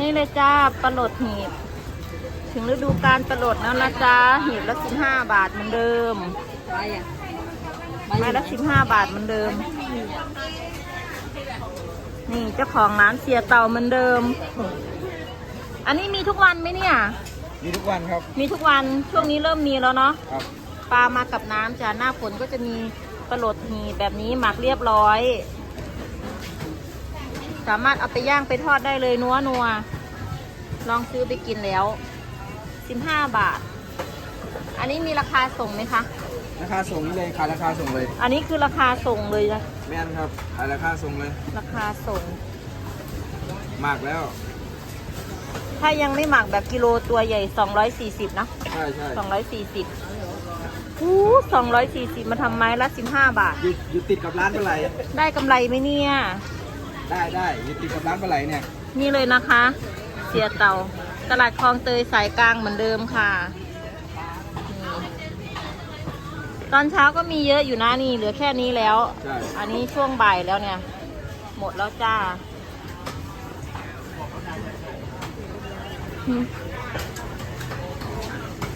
นี่เลยจ้าปลาโหลดหีบ ถึงฤดูการปลาโหลดแล้วนะจ้าหีบละสิบห้าบาทเหมือนเดิมไปอะไม้ละสิบห้าบาทเหมือนเดิม นี่เจ้าของร้านเสียเตาเหมือนเดิม อันนี้มีทุกวันไหมเนี่ย มีทุกวันครับ มีทุกวันช่วงนี้เริ่มมีแล้วเนาะครับปลามากับน้ำจ้ะหน้าฝนก็จะมีปลาโหลดหีบแบบนี้หมักเรียบร้อย สามารถเอาไปย่างไปทอดได้เลยนัวนัวลองซื้อไปกินแล้วสิบห้าบาท อันนี้มีราคาส่งไหมคะ ราคาส่งนี่เลยขายราคาส่งเลย อันนี้คือราคาส่งเลยนะแม่นครับขายราคาส่งเลย ราคาส่งมากแล้ว ถ้ายังไม่หมักแบบกิโลตัวใหญ่ 240นะใช่ใช่240อู้240มาทำไม้ละ15บาท อยู่อยู่ติดกับร้านปลาไหลได้กำไรไหมเนี่ย ได้ได้อยู่ติดกับร้านปลาไหลเนี่ย นี่เลยนะคะ เสียเตาตลาดคลองเตยสายกลางเหมือนเดิมค่ะนี่ตอนเช้าก็มีเยอะอยู่นะนี่เหลือแค่นี้แล้ว ใช่ อันนี้ช่วงบ่ายแล้วเนี่ย หมดแล้วจ้าอืม